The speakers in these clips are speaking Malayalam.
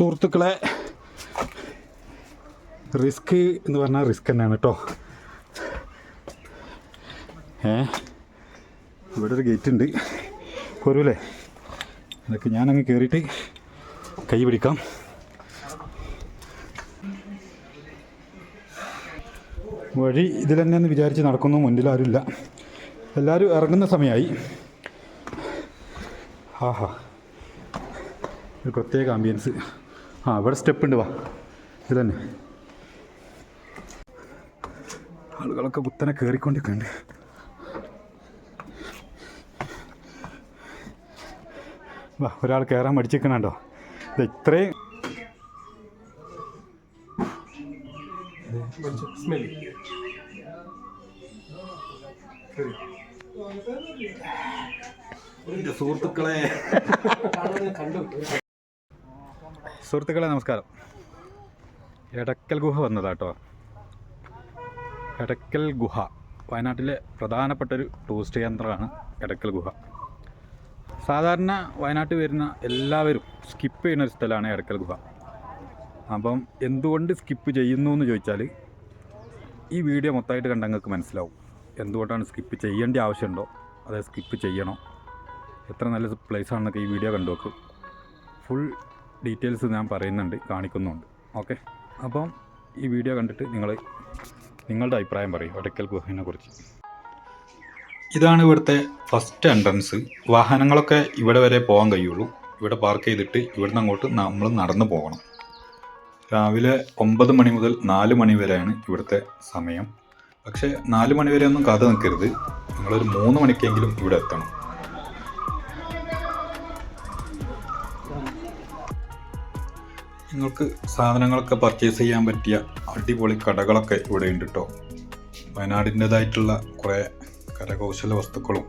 സുഹൃത്തുക്കളെ റിസ്ക് എന്ന് പറഞ്ഞാൽ റിസ്ക് തന്നെയാണ് കേട്ടോ. ഏ ഇവിടെ ഒരു ഗേറ്റ് ഉണ്ട്. പോരൂലേ? അതൊക്കെ ഞാനങ്ങ് കയറിയിട്ട് കൈ പിടിക്കാം. വഴി ഇതിൽ തന്നെ എന്ന് വിചാരിച്ച് നടക്കുന്നു. മുന്നിൽ ആരുമില്ല. എല്ലാവരും ഇറങ്ങുന്ന സമയമായി. ആഹാ. ഒരു പ്രത്യേക ആംബിയൻസ് ആ ഇവിടെ സ്റ്റെപ്പ് ഉണ്ട് വാ. ഇത് തന്നെ. ആളുകളൊക്കെ കുത്തനെ കയറിക്കൊണ്ടിരിക്കുന്നുണ്ട് വാ ഒരാൾ കയറാൻ മടിച്ചിരിക്കണുണ്ടോ ഇത് ഇത്രയും സുഹൃത്തുക്കളെ. സുഹൃത്തുക്കളെ നമസ്കാരം. എടക്കൽ ഗുഹ വന്നതാട്ടോ. എടക്കൽ ഗുഹ. വയനാട്ടിലെ പ്രധാനപ്പെട്ട ഒരു ടൂറിസ്റ്റ് കേന്ദ്രമാണ് എടക്കൽ ഗുഹ. സാധാരണ വയനാട്ടിൽ വരുന്ന എല്ലാവരും സ്കിപ്പ് ചെയ്യുന്ന ഒരു സ്ഥലമാണ് എടക്കൽ ഗുഹ. അപ്പം എന്തുകൊണ്ട് സ്കിപ്പ് ചെയ്യുന്നു എന്ന് ചോദിച്ചാൽ ഈ വീഡിയോ മൊത്തമായിട്ട് കണ്ട നിങ്ങൾക്ക് മനസ്സിലാവും. എന്തുകൊണ്ടാണ് സ്കിപ്പ് ചെയ്യേണ്ട ആവശ്യമുണ്ടോ? അതായത് സ്കിപ്പ് ചെയ്യണോ? എത്ര നല്ല പ്ലേസ് ആണെന്നൊക്കെ ഈ വീഡിയോ കണ്ടു നോക്കും. ഫുൾ ഡീറ്റെയിൽസ് ഞാൻ പറയുന്നുണ്ട് കാണിക്കുന്നുണ്ട്. ഓക്കെ? അപ്പം ഈ വീഡിയോ കണ്ടിട്ട് നിങ്ങൾ നിങ്ങളുടെ അഭിപ്രായം പറയും ഒടക്കൽ കുറിച്ച്. ഇതാണ് ഇവിടുത്തെ ഫസ്റ്റ് എൻട്രൻസ് വാഹനങ്ങളൊക്കെ ഇവിടെ വരെ പോകാൻ കഴിയുള്ളൂ. ഇവിടെ പാർക്ക് ചെയ്തിട്ട് ഇവിടുന്ന് അങ്ങോട്ട് നമ്മൾ നടന്നു പോകണം. രാവിലെ ഒമ്പത് മണി മുതൽ നാല് മണി വരെയാണ് ഇവിടുത്തെ സമയം. പക്ഷേ നാല് മണി വരെ ഒന്നും കാത്തു നിൽക്കരുത്. നിങ്ങളൊരു മൂന്ന് മണിക്കെങ്കിലും ഇവിടെ എത്തണം. നിങ്ങൾക്ക് സാധനങ്ങളൊക്കെ പർച്ചേസ് ചെയ്യാൻ പറ്റിയ അടിപൊളി കടകളൊക്കെ ഇവിടെ ഉണ്ട് കേട്ടോ വയനാടിന്റെതായിട്ടുള്ള കുറേ കരകൗശല വസ്തുക്കളും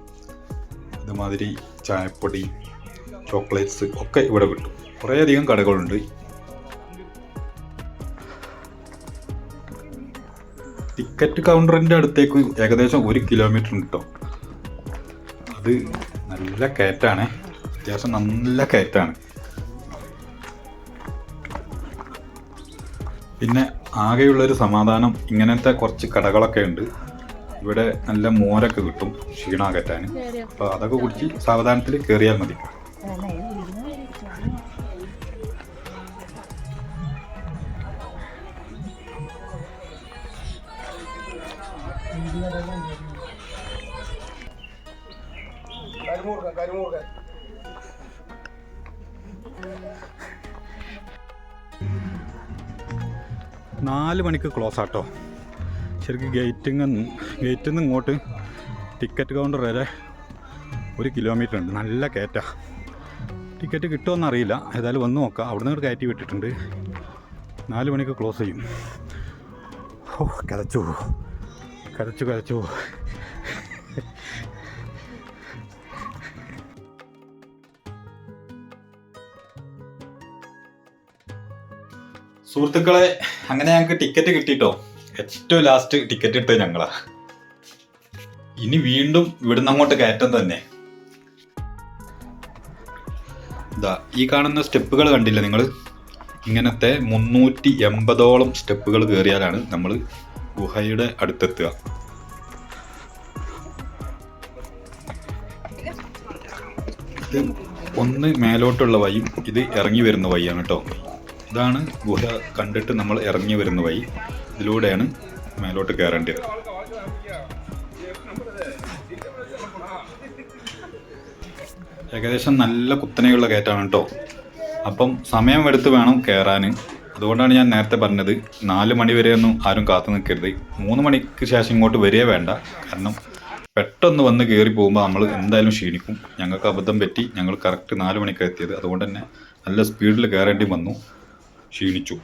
അതുമാതിരി ചായപ്പൊടി ചോക്ലേറ്റ്സ് ഒക്കെ ഇവിടെ കിട്ടും. കുറേയധികം കടകളുണ്ട്. ടിക്കറ്റ് കൗണ്ടറിന്റെ അടുത്തേക്ക് ഏകദേശം ഒരു കിലോമീറ്റർ ഉണ്ട് കേട്ടോ അത് നല്ല കയറ്റാണ്. അത്യാവശ്യം നല്ല കയറ്റാണ്. പിന്നെ ആകെയുള്ളൊരു സമാധാനം ഇങ്ങനത്തെ കുറച്ച് കടകളൊക്കെ ഉണ്ട്. ഇവിടെ നല്ല മോരൊക്കെ കിട്ടും ക്ഷീണാകറ്റാൻ അപ്പൊ അപ്പോൾ അതൊക്കെ കുടിച്ച് സാവധാനത്തിൽ കയറിയാൽ മതി. കരിമൂർക്കൻ കരിമൂർക്കൻ നാല് മണിക്ക് ക്ലോസ് ആട്ടോ. ശരിക്കും ഗേറ്റിങ് ഗേറ്റിൽ നിന്ന് ഇങ്ങോട്ട് ടിക്കറ്റ് കൗണ്ടർ വരെ ഒരു കിലോമീറ്റർ ഉണ്ട്. നല്ല കയറ്റാ ടിക്കറ്റ് കിട്ടുമെന്ന് അറിയില്ല. ഏതായാലും വന്ന് നോക്കാം. അവിടെ നിന്ന് കയറ്റി വിട്ടിട്ടുണ്ട്. നാല് മണിക്ക് ക്ലോസ് ചെയ്യും. ഓ കരച്ചു. കരച്ചു കരച്ചു. സുഹൃത്തുക്കളെ അങ്ങനെ ഞങ്ങൾക്ക് ടിക്കറ്റ് കിട്ടിട്ടോ. ഏറ്റവും ലാസ്റ്റ് ടിക്കറ്റ് ഇട്ടത് ഞങ്ങളാ. ഇനി വീണ്ടും ഇവിടുന്ന് അങ്ങോട്ട് കയറ്റം തന്നെ. ഇതാ ഈ കാണുന്ന സ്റ്റെപ്പുകൾ കണ്ടില്ല നിങ്ങൾ ഇങ്ങനത്തെ മുന്നൂറ്റി എൺപതോളം സ്റ്റെപ്പുകൾ കയറിയാലാണ് നമ്മൾ ഗുഹയുടെ അടുത്തെത്തുക. ഒന്ന് മേലോട്ടുള്ള വഴിയും ഇത് ഇറങ്ങി വരുന്ന വഴിയാണ് കേട്ടോ ഇതാണ് ഗുഹ കണ്ടിട്ട് നമ്മൾ ഇറങ്ങി വരുന്ന വഴി. ഇതിലൂടെയാണ് മേലോട്ട് കയറേണ്ടത്. ഏകദേശം നല്ല കുത്തനെയുള്ള കയറ്റാണ് കേട്ടോ അപ്പം സമയം എടുത്ത് വേണം കയറാൻ. അതുകൊണ്ടാണ് ഞാൻ നേരത്തെ പറഞ്ഞത് നാല് മണി വരെയൊന്നും ആരും കാത്തു നിൽക്കരുത്. മൂന്ന് മണിക്ക് ശേഷം ഇങ്ങോട്ട് വരികയേ വേണ്ട. കാരണം പെട്ടെന്ന് വന്ന് കയറി പോകുമ്പോൾ നമ്മൾ എന്തായാലും ക്ഷീണിക്കും. ഞങ്ങൾക്ക് അബദ്ധം പറ്റി ഞങ്ങൾ കറക്റ്റ് നാല് മണിക്ക് എത്തിയത്. അതുകൊണ്ട് തന്നെ നല്ല സ്പീഡിൽ കയറേണ്ടി വന്നു. ക്ഷീണിച്ചു.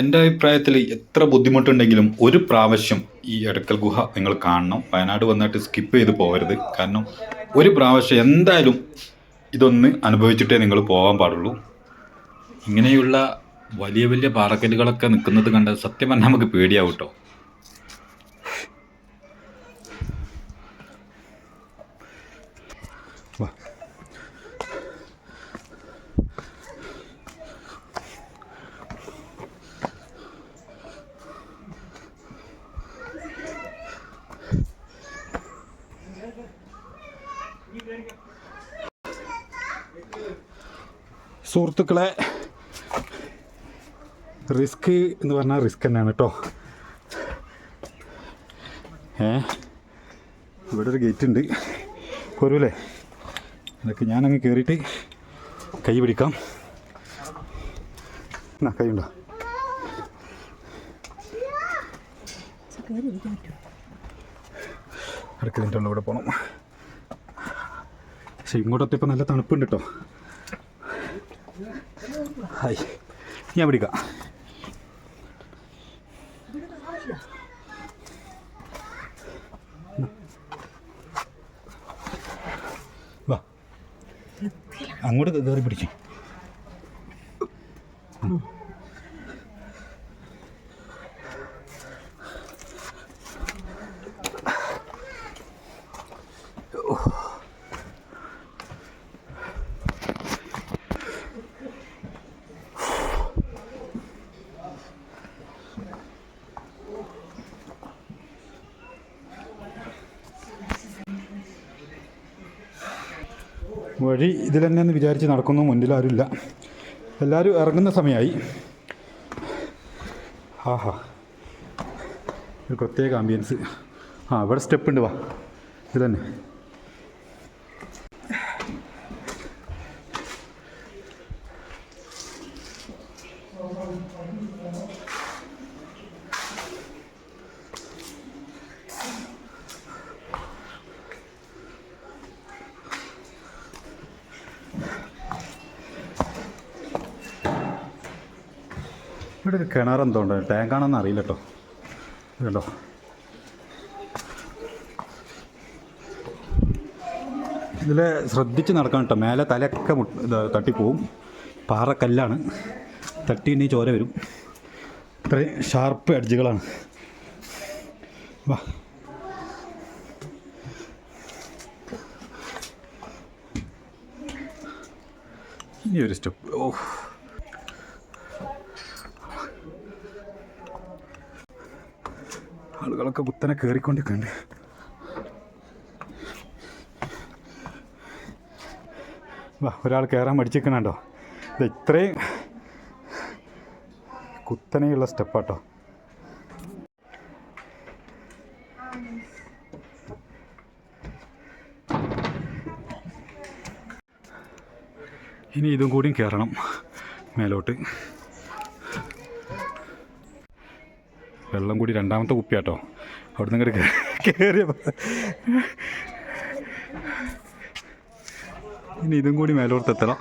എന്റെ അഭിപ്രായത്തിൽ എത്ര ബുദ്ധിമുട്ടുണ്ടെങ്കിലും ഒരു പ്രാവശ്യം ഈ എടക്കൽ ഗുഹ നിങ്ങൾ കാണണം. വയനാട് വന്നിട്ട് സ്കിപ്പ് ചെയ്ത് പോകരുത് കാരണം ഒരു പ്രാവശ്യം എന്തായാലും ഇതൊന്ന് അനുഭവിച്ചിട്ടേ നിങ്ങൾ പോകാൻ പാടുള്ളൂ. ഇങ്ങനെയുള്ള വലിയ വലിയ പാറക്കല്ലുകളൊക്കെ നിൽക്കുന്നത് കണ്ട് സത്യം പറഞ്ഞാൽ നമുക്ക് പേടിയാവും കേട്ടോ. സുഹൃത്തുക്കളെ റിസ്ക് എന്ന് പറഞ്ഞാൽ റിസ്ക് തന്നെയാണ് കേട്ടോ. ഏ ഇവിടെ ഒരു ഗേറ്റ് ഉണ്ട്. പോരൂലേ? അതൊക്കെ ഞാനങ്ങ് കയറിയിട്ട് കൈ പിടിക്കാം. എന്നാ കൈ ഉണ്ടോ? അടുക്കളതിന്റെ ഉള്ളിൽ കൂടെ പോകണം പക്ഷെ ഇങ്ങോട്ടത്തെ നല്ല തണുപ്പുണ്ട് കേട്ടോ. ഹായ്. ഞാൻ പിടിക്കാം. വാ. അങ്ങോട്ട് കയറി പിടിച്ചു വഴി ഇതിൽ തന്നെ എന്ന് വിചാരിച്ച് നടക്കുന്നു മുന്നിൽ ആരുമില്ല. എല്ലാവരും ഇറങ്ങുന്ന സമയമായി ആഹാ. ഒരു പ്രത്യേക ആംബിയൻസ് ആ ഇവിടെ സ്റ്റെപ്പ് ഉണ്ട് വാ. ഇത് തന്നെ ഇവിടെ ഒരു കിണർ എന്തോ ഉണ്ട്. ടാങ്കാണെന്ന് അറിയില്ല കേട്ടോ. കേട്ടോ ഇതിൽ ശ്രദ്ധിച്ച് നടക്കണം കേട്ടോ. മേലെ തലയൊക്കെ തട്ടിപ്പോവും. പാറക്കല്ലാണ് തട്ടി ഇനി ചോര വരും. ഇത്രയും ഷാർപ്പ് എഡ്ജുകളാണ് വാ. ഇനി ഒരു സ്റ്റെപ്പ് ഓ ആളുകളൊക്കെ കുത്തനെ കയറിക്കൊണ്ടിരിക്കുന്നുണ്ട് വാ ഒരാൾ കയറാൻ മടിച്ചിരിക്കണുണ്ടോ ഇത് ഇത്രയും കുത്തനെയുള്ള സ്റ്റെപ്പാട്ടോ. ഇനി ഇതും കൂടിയും കയറണം മേലോട്ട്. വെള്ളം കൂടി രണ്ടാമത്തെ കുപ്പിയാട്ടോ. അവിടെ നിന്ന് കയറിയപ്പോൾ ഇനി ഇതും കൂടി മേലോട്ട് എത്തണം.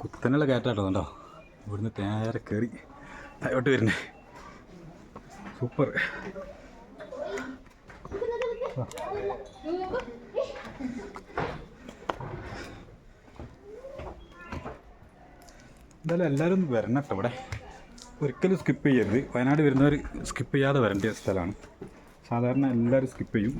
കുത്തനുള്ള കയറ്റാട്ടോ കണ്ടോ? ഇവിടുന്ന് നേരെ കയറി അയോട്ട് വരുന്നേ സൂപ്പർ. എന്തായാലും എല്ലാവരും വരണം കേട്ടോ ഇവിടെ. ഒരിക്കലും സ്കിപ്പ് ചെയ്യരുത്. വയനാട് വരുന്നവർ സ്കിപ്പ് ചെയ്യാതെ വരേണ്ട സ്ഥലമാണ്. സാധാരണ എല്ലാവരും സ്കിപ്പ് ചെയ്യും.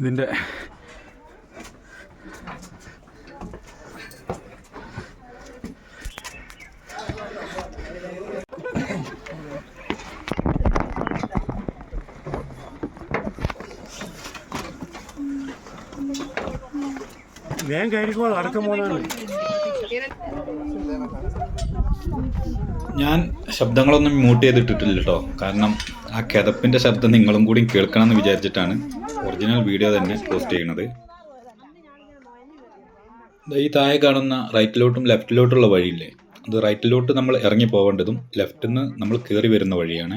ഇതിന്റെ വേഗം കയറിക്കോളൂ അടക്കം പോകുന്നതാണ് ഞാൻ ശബ്ദങ്ങളൊന്നും മ്യൂട്ട് ചെയ്തിട്ടിട്ടില്ല കേട്ടോ കാരണം ആ കിതപ്പിന്റെ ശബ്ദം നിങ്ങളും കൂടി കേൾക്കണം എന്ന് വിചാരിച്ചിട്ടാണ് ഒറിജിനൽ വീഡിയോ തന്നെ പോസ്റ്റ് ചെയ്യണത്. ദാ ഈ താഴെ കാണുന്ന റൈറ്റിലോട്ടും ലെഫ്റ്റിലോട്ടുള്ള വഴിയില്ലേ? അത് റൈറ്റിലോട്ട് നമ്മൾ ഇറങ്ങി പോകേണ്ടതും ലെഫ്റ്റിൽ നിന്ന് നമ്മൾ കയറി വരുന്ന വഴിയാണ്.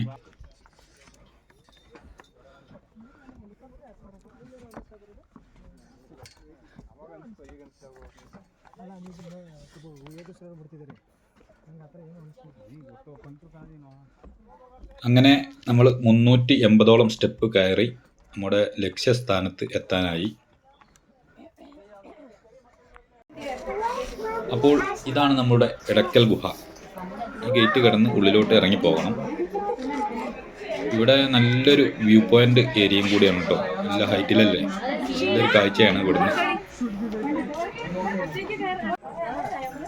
അങ്ങനെ നമ്മൾ മുന്നൂറ്റി എൺപതോളം സ്റ്റെപ്പ് കയറി നമ്മുടെ ലക്ഷ്യസ്ഥാനത്ത് എത്താനായി. അപ്പോൾ ഇതാണ് നമ്മുടെ ഇടക്കൽ ഗുഹ. ഈ ഗേറ്റ് കടന്ന് ഉള്ളിലോട്ട് ഇറങ്ങി പോകണം ഇവിടെ നല്ലൊരു വ്യൂ പോയിന്റ് ഏരിയയും കൂടിയാണ് കേട്ടോ. നല്ല ഹൈറ്റിലല്ലേ? നല്ലൊരു കാഴ്ചയാണ് ഇവിടുന്ന്.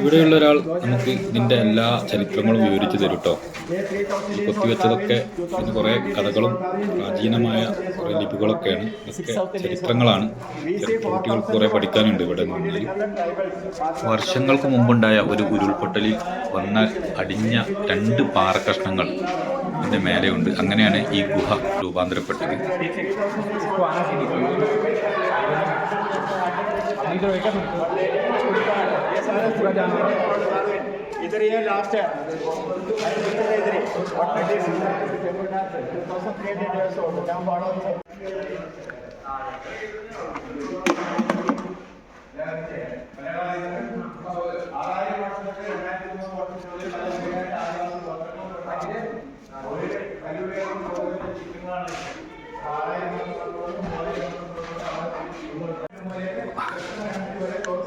ഇവിടെയുള്ള ഒരാൾ നമുക്ക് നിന്റെ എല്ലാ ചരിത്രങ്ങളും വിവരിച്ചു തരും കേട്ടോ. കൊത്തിവെച്ചതൊക്കെ കുറെ കുറേ കഥകളും പ്രാചീനമായ കുറെ ലിപികളൊക്കെയാണ്. ഇതൊക്കെ ചരിത്രങ്ങളാണ്. കുട്ടികൾക്ക് കുറേ പഠിക്കാനുണ്ട് ഇവിടെ വർഷങ്ങൾക്ക് മുമ്പുണ്ടായ ഒരു ഉരുൾപൊട്ടലിൽ വന്ന അടിഞ്ഞ രണ്ട് പാറക്കഷ്ണങ്ങൾ ഇതിന്റെ മേലെയുണ്ട് അങ്ങനെയാണ് ഈ ഗുഹ രൂപാന്തരപ്പെട്ടത് ये सारे पूरा जानवर इधर ये लास्ट है इधर है, इधर ही और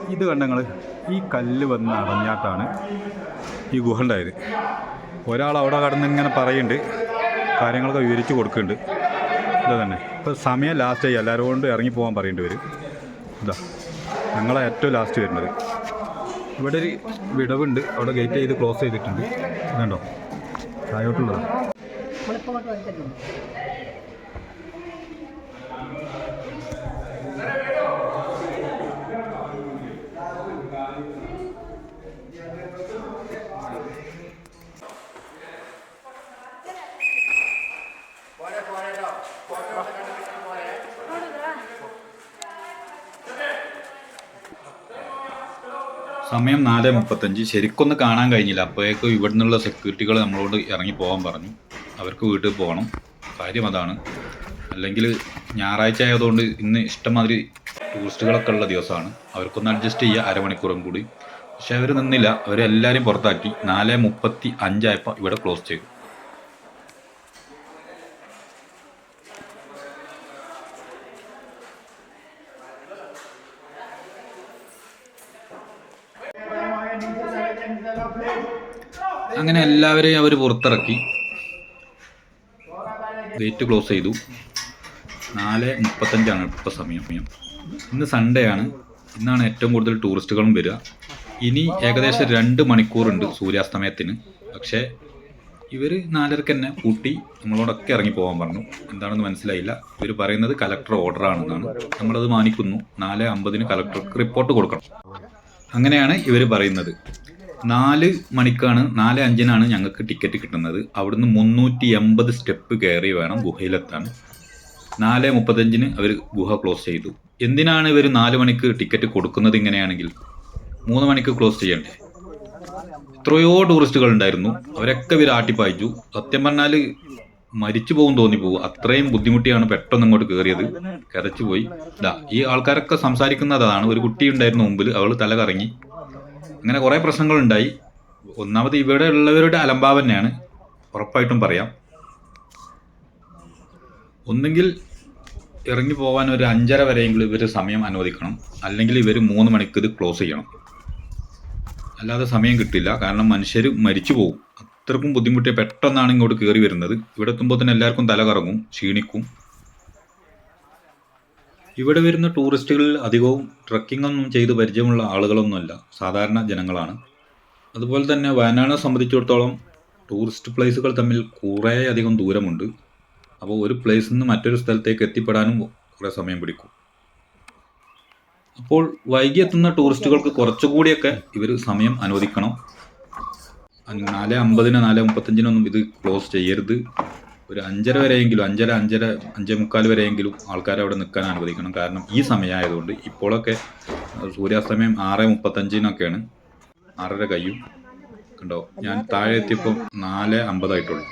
ഇത് കണ്ടങ്ങൾ ഈ കല്ല് വന്ന് അടഞ്ഞാട്ടാണ് ഈ ഗുഹ ഉണ്ടായത്. ഒരാൾ അവിടെ കടന്ന് ഇങ്ങനെ പറയുന്നുണ്ട് കാര്യങ്ങളൊക്കെ വിവരിച്ച് കൊടുക്കുന്നുണ്ട്. ഇത് തന്നെ. ഇപ്പോൾ സമയം ലാസ്റ്റ് ആയി. എല്ലാവരും കൊണ്ട് ഇറങ്ങി പോകാൻ പറയേണ്ടി വരും. ഇതാ ഞങ്ങളെ ഏറ്റവും ലാസ്റ്റ് വരുന്നത്. ഇവിടെ ഒരു വിടവുണ്ട്. അവിടെ ഗേറ്റ് ചെയ്ത് ക്ലോസ് ചെയ്തിട്ടുണ്ട്. ഇതുണ്ടോ? താഴോട്ടുള്ളത്. സമയം നാല് മുപ്പത്തഞ്ച്. ശരിക്കൊന്ന് കാണാൻ കഴിഞ്ഞില്ല. അപ്പോഴേക്കും ഇവിടെ നിന്നുള്ള സെക്യൂരിറ്റികൾ നമ്മളോട് ഇറങ്ങി പോകാൻ പറഞ്ഞു. അവർക്ക് വീട്ടിൽ പോകണം. കാര്യം അതാണ്. അല്ലെങ്കിൽ ഞായറാഴ്ച ആയതുകൊണ്ട് ഇന്ന് ഇഷ്ടംമാതിരി ടൂറിസ്റ്റുകളൊക്കെ ഉള്ള ദിവസമാണ്. അവർക്കൊന്ന് അഡ്ജസ്റ്റ് ചെയ്യുക അരമണിക്കൂറും കൂടി. പക്ഷെ അവർ നിന്നില്ല. അവരെല്ലാവരും പുറത്താക്കി. നാല് മുപ്പത്തി അഞ്ചായപ്പോൾ ഇവിടെ ക്ലോസ് ചെയ്തു. അങ്ങനെ എല്ലാവരെയും അവർ പുറത്തിറക്കി. ഗേറ്റ് ക്ലോസ് ചെയ്തു. നാല് മുപ്പത്തഞ്ചാണ് ഇപ്പോൾ സമയം. ഇന്ന് സൺഡേ ആണ്. ഇന്നാണ് ഏറ്റവും കൂടുതൽ ടൂറിസ്റ്റുകളും വരിക. ഇനി ഏകദേശം രണ്ട് മണിക്കൂറുണ്ട് സൂര്യാസ്തമയത്തിന്. പക്ഷേ ഇവർ നാലരക്ക് തന്നെ കൂട്ടി നമ്മളോടൊക്കെ ഇറങ്ങി പോകാൻ പറഞ്ഞു. എന്താണെന്ന് മനസ്സിലായില്ല. ഇവർ പറയുന്നത് കലക്ടർ ഓർഡർ ആണെന്നാണ്. നമ്മളത് മാനിക്കുന്നു. നാല് അമ്പതിന് കലക്ടർക്ക് റിപ്പോർട്ട് കൊടുക്കണം. അങ്ങനെയാണ് ഇവർ പറയുന്നത്. നാല് മണിക്കാണ് നാല് അഞ്ചിനാണ് ഞങ്ങൾക്ക് ടിക്കറ്റ് കിട്ടുന്നത്. അവിടുന്ന് മുന്നൂറ്റി എൺപത് സ്റ്റെപ്പ് കയറി വേണം ഗുഹയിലെത്താൻ. നാല് മുപ്പത്തഞ്ചിന് അവർ ഗുഹ ക്ലോസ് ചെയ്തു. എന്തിനാണ് ഇവർ നാല് മണിക്ക് ടിക്കറ്റ് കൊടുക്കുന്നത് ഇങ്ങനെയാണെങ്കിൽ? മൂന്ന് മണിക്ക് ക്ലോസ് ചെയ്യണ്ടേ? എത്രയോ ടൂറിസ്റ്റുകൾ ഉണ്ടായിരുന്നു. അവരൊക്കെ ഇവർ ആട്ടിപ്പായിച്ചു. സത്യം പറഞ്ഞാൽ മരിച്ചു പോകും തോന്നി പോകും അത്രയും ബുദ്ധിമുട്ടിയാണ് പെട്ടെന്ന് ഇങ്ങോട്ട് കയറിയത് കരച്ചു പോയി. ഈ ആൾക്കാരൊക്കെ സംസാരിക്കുന്നത് അതാണ്. ഒരു കുട്ടി ഉണ്ടായിരുന്നു മുമ്പിൽ അവൾ തല കറങ്ങി. അങ്ങനെ കുറേ പ്രശ്നങ്ങളുണ്ടായി. ഒന്നാമത് ഇവിടെ ഉള്ളവരുടെ അലംഭാവം തന്നെയാണ്. ഉറപ്പായിട്ടും പറയാം. ഒന്നുകിൽ ഇറങ്ങി പോകാൻ ഒരു അഞ്ചര വരെയെങ്കിലും ഇവർ സമയം അനുവദിക്കണം. അല്ലെങ്കിൽ ഇവർ മൂന്ന് മണിക്ക് ഇത് ക്ലോസ് ചെയ്യണം. അല്ലാതെ സമയം കിട്ടില്ല. കാരണം മനുഷ്യർ മരിച്ചു പോകും അത്രക്കും ബുദ്ധിമുട്ടിയ പെട്ടെന്നാണ് ഇങ്ങോട്ട് കയറി വരുന്നത്. ഇവിടെ എത്തുമ്പോൾ തന്നെ എല്ലാവർക്കും തല കറങ്ങും ക്ഷീണിക്കും. ഇവിടെ വരുന്ന ടൂറിസ്റ്റുകളിൽ അധികവും ട്രക്കിംഗ് ഒന്നും ചെയ്ത് പരിചയമുള്ള ആളുകളൊന്നുമല്ല. സാധാരണ ജനങ്ങളാണ്. അതുപോലെ തന്നെ വയനാടിനെ സംബന്ധിച്ചിടത്തോളം ടൂറിസ്റ്റ് പ്ലേസുകൾ തമ്മിൽ കുറേയധികം ദൂരമുണ്ട്. അപ്പോൾ ഒരു പ്ലേസിൽ നിന്ന് മറ്റൊരു സ്ഥലത്തേക്ക് എത്തിപ്പെടാനും കുറേ സമയം പിടിക്കും. അപ്പോൾ വൈകി എത്തുന്ന ടൂറിസ്റ്റുകൾക്ക് കുറച്ചുകൂടിയൊക്കെ ഇവർ സമയം അനുവദിക്കണം. നാല് അമ്പതിന് നാല് മുപ്പത്തഞ്ചിനൊന്നും ഇത് ക്ലോസ് ചെയ്യരുത്. ഒരു അഞ്ചര വരെയെങ്കിലും അഞ്ചര അഞ്ചര അഞ്ചേ മുക്കാൽ വരെയെങ്കിലും ആൾക്കാരെ അവിടെ നിൽക്കാൻ അനുവദിക്കണം. കാരണം ഈ സമയമായതുകൊണ്ട് ഇപ്പോഴൊക്കെ സൂര്യാസ്തമയം ആറ് മുപ്പത്തഞ്ചിനൊക്കെയാണ്. ആറര കയ്യും കണ്ടോ? ഞാൻ താഴെ എത്തിയപ്പോൾ നാല് അമ്പതായിട്ടുള്ളൂ.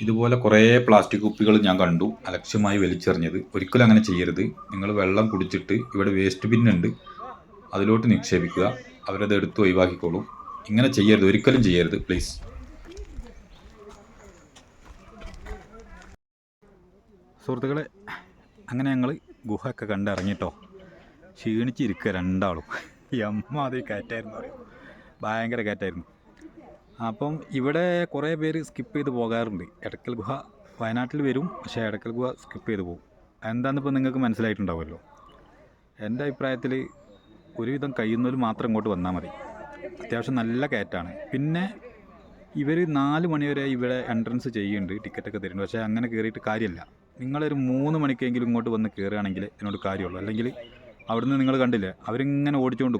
ഇതുപോലെ കുറേ പ്ലാസ്റ്റിക് കുപ്പികൾ ഞാൻ കണ്ടു. അലക്ഷ്യമായി വലിച്ചെറിഞ്ഞത്. ഒരിക്കലും അങ്ങനെ ചെയ്യരുത്. നിങ്ങൾ വെള്ളം കുടിച്ചിട്ട് ഇവിടെ വേസ്റ്റ് ബിന്നുണ്ട്. അതിലോട്ട് നിക്ഷേപിക്കുക. അവരത് എടുത്ത് ഒഴിവാക്കിക്കോളും. ഇങ്ങനെ ചെയ്യരുത് ഒരിക്കലും ചെയ്യരുത് പ്ലീസ് സുഹൃത്തുക്കളെ അങ്ങനെ ഞങ്ങൾ ഗുഹയൊക്കെ കണ്ടിറങ്ങിട്ടോ. ക്ഷീണിച്ചിരിക്കുക രണ്ടാളും. അത് കയറ്റായിരുന്നു പറയും. ഭയങ്കര കയറ്റായിരുന്നു അപ്പം ഇവിടെ കുറേ പേര് സ്കിപ്പ് ചെയ്ത് പോകാറുണ്ട്. എടക്കൽ ഗുഹ വയനാട്ടിൽ വരും പക്ഷേ എടക്കൽ ഗുഹ സ്കിപ്പ് ചെയ്ത് പോകും. എന്താണെന്നിപ്പോൾ നിങ്ങൾക്ക് മനസ്സിലായിട്ടുണ്ടാവുമല്ലോ? എന്റെ അഭിപ്രായത്തിൽ ഒരുവിധം കഴിയുന്നവർ മാത്രം ഇങ്ങോട്ട് വന്നാൽ മതി. അത്യാവശ്യം നല്ല കയറ്റാണ്. പിന്നെ ഇവർ നാല് മണിവരെ ഇവിടെ എൻട്രൻസ് ചെയ്യുന്നുണ്ട്. ടിക്കറ്റൊക്കെ തരുന്നുണ്ട്. പക്ഷേ അങ്ങനെ കയറിയിട്ട് കാര്യമില്ല. നിങ്ങളൊരു മൂന്ന് മണിക്കെങ്കിലും ഇങ്ങോട്ട് വന്ന് കയറുകയാണെങ്കിൽ എന്നോട് കാര്യമുള്ളൂ. അല്ലെങ്കിൽ അവിടുന്ന് നിങ്ങൾ കണ്ടില്ലേ അവരിങ്ങനെ ഓടിച്ചുകൊണ്ട്.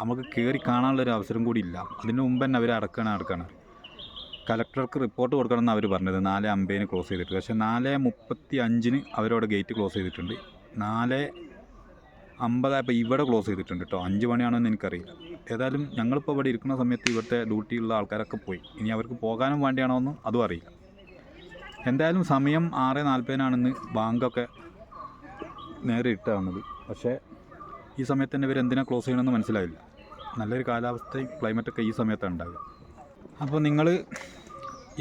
നമുക്ക് കയറി കാണാനുള്ളൊരു അവസരം കൂടി ഇല്ല. അതിന് മുമ്പ് തന്നെ അവർ അടക്കണം അടക്കണം. കലക്ടർക്ക് റിപ്പോർട്ട് കൊടുക്കണം എന്ന് അവർ പറഞ്ഞത്. നാല് അമ്പതിന് ക്ലോസ് ചെയ്തിട്ട്. പക്ഷേ നാല് മുപ്പത്തി അഞ്ചിന് അവരവിടെ ഗേറ്റ് ക്ലോസ് ചെയ്തിട്ടുണ്ട്. നാല് അമ്പതായപ്പോൾ ഇവിടെ ക്ലോസ് ചെയ്തിട്ടുണ്ട് കേട്ടോ അഞ്ച് മണിയാണോ എന്ന് എനിക്കറിയില്ല. ഏതായാലും ഞങ്ങളിപ്പോൾ ഇവിടെ ഇരിക്കുന്ന സമയത്ത് ഇവിടുത്തെ ഡ്യൂട്ടിയുള്ള ആൾക്കാരൊക്കെ പോയി. ഇനി അവർക്ക് പോകാനും വേണ്ടിയാണോ എന്നും അതും അറിയില്ല. എന്തായാലും സമയം ആറ് നാൽപ്പതിനാണെന്ന് ബാങ്കൊക്കെ നേരെ ഇട്ടാണത് പക്ഷേ ഈ സമയത്ത് തന്നെ ഇവർ എന്തിനാണ് ക്ലോസ് ചെയ്യണമെന്ന് മനസ്സിലായില്ല. നല്ലൊരു കാലാവസ്ഥയും ക്ലൈമറ്റൊക്കെ ഈ സമയത്താണ് ഉണ്ടാകുക അപ്പോൾ നിങ്ങൾ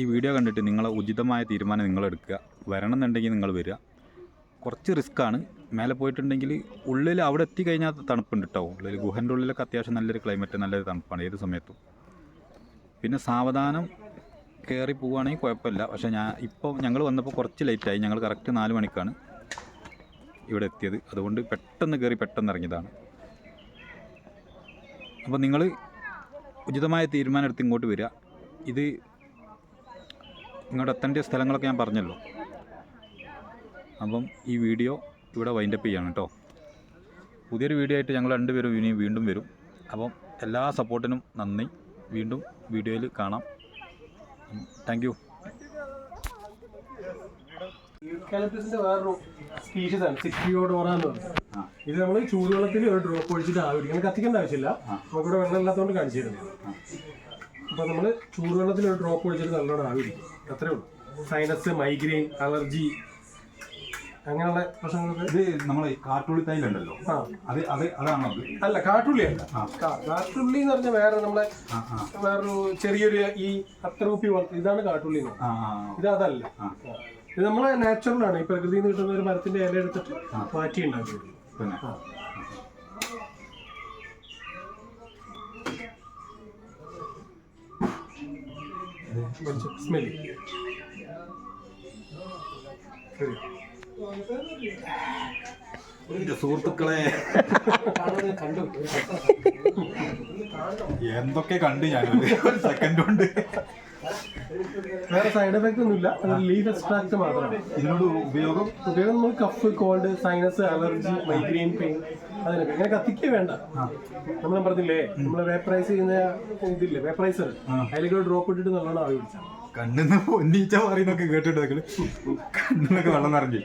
ഈ വീഡിയോ കണ്ടിട്ട് നിങ്ങളെ ഉചിതമായ തീരുമാനം നിങ്ങളെടുക്കുക. വരണം എന്നുണ്ടെങ്കിൽ നിങ്ങൾ വരിക. കുറച്ച് റിസ്ക്കാണ് മേലെ പോയിട്ടുണ്ടെങ്കിൽ ഉള്ളിൽ അവിടെ എത്തിക്കഴിഞ്ഞാൽ തണുപ്പുണ്ട് കേട്ടോ ഉള്ളിൽ ഗുഹന്റെ ഉള്ളിലൊക്കെ അത്യാവശ്യം നല്ലൊരു ക്ലൈമറ്റ് നല്ലൊരു തണുപ്പാണ് ഏത് സമയത്തും. പിന്നെ സാവധാനം കയറി പോവുകയാണെങ്കിൽ കുഴപ്പമില്ല. പക്ഷേ ഞാൻ ഇപ്പോൾ ഞങ്ങൾ വന്നപ്പോൾ കുറച്ച് ലേറ്റായി ഞങ്ങൾ കറക്റ്റ് നാല് മണിക്കാണ് ഇവിടെ എത്തിയത്. അതുകൊണ്ട് പെട്ടെന്ന് കയറി പെട്ടെന്ന് ഇറങ്ങിയതാണ്. അപ്പോൾ നിങ്ങൾ ഉചിതമായ തീരുമാനം എടുത്ത് ഇങ്ങോട്ട് വരിക. ഇത് ഇങ്ങോട്ട് എത്തേണ്ട സ്ഥലങ്ങളൊക്കെ ഞാൻ പറഞ്ഞല്ലോ. അപ്പം ഈ വീഡിയോ ഇവിടെ വൈൻഡപ്പ് ചെയ്യാണ് കേട്ടോ പുതിയൊരു വീഡിയോ ആയിട്ട് ഞങ്ങൾ രണ്ടുപേരും ഇനി വീണ്ടും വരും. അപ്പം എല്ലാ സപ്പോർട്ടിനും നന്ദി. വീണ്ടും വീഡിയോയിൽ കാണാം. താങ്ക് യു യൂക്കാലിപ്റ്റസിന്റെ വേറൊരു സ്പീഷീസ് ആണ് സിക്സിയോഡോറ എന്ന് പറയുന്നത് ഇത് നമ്മൾ ചൂടുവെള്ളത്തിൽ ഒരു ഡ്രോപ്പ് ഒഴിച്ചിട്ട് ആവി പിടിക്കണം കത്തിക്കേണ്ട ആവശ്യമില്ല. നമുക്കിവിടെ വെള്ളം ഇല്ലാത്തതുകൊണ്ട് കാണിച്ചു തരുന്നത് അപ്പോൾ നമ്മൾ ചൂടുവെള്ളത്തിൽ ഒരു ഡ്രോപ്പ് ഒഴിച്ചിട്ട് നല്ലോണം ആവി പിടിക്കും അത്രേ ഉള്ളൂ. സൈനസ് മൈഗ്രെയിൻ അലർജി അങ്ങനെയുള്ള പ്രശ്നങ്ങൾക്ക് ഇത് നമ്മളെ കാട്ടുള്ളി തൈലുണ്ടല്ലോ അത് അത് അതാണോ അല്ല കാട്ടുള്ളി അല്ല. കാട്ടുള്ളി എന്ന് പറഞ്ഞാൽ വേറെ നമ്മളെ വേറൊരു ചെറിയൊരു ഈ കുപ്പി പോലത്തെ ഇതാണ് കാട്ടുള്ളി ഇത് അതല്ല. ഇത് നമ്മളെ നാച്ചുറൽ ആണ്. ഈ പ്രകൃതിയിൽ നിന്ന് കിട്ടുന്ന ഒരു മരത്തിന്റെ ഇല എടുത്തിട്ട് മാറ്റി ഉണ്ടാക്കിയത് എന്റെ സുഹൃത്തുക്കളെ. കണ്ടു എന്തൊക്കെ കണ്ടു ഞാൻ ഒരു സെക്കൻഡ് ഉണ്ട് വേറെ സൈഡ് എഫക്റ്റ് ഒന്നുമില്ല. ലീഫ് എക്സ്ട്രാക്ട് മാത്രമാണ് ഇതിനോട് ഉപയോഗം? ഉപയോഗം നമ്മൾ cough cold sinus allergy migraine pain അതിനൊക്കെ. ഇങ്ങനെ കത്തിക്കേ വേണ്ട. നമ്മൾ പറഞ്ഞില്ലേ നമ്മൾ വേപ്പറൈസ് ചെയ്യുന്ന ഇതില്ലേ വേപ്പറൈസർ അതിലേക്ക് ഡ്രോപ്പ് ഇട്ടിട്ട് നല്ലോണം ആവി പിടിച്ചാൽ കണ്ണിന്ന് പൊന്നീച്ച പറയുന്നൊക്കെ കേട്ടിട്ട് കണ്ണിന്നൊക്കെ വെള്ളം നിറഞ്ഞു.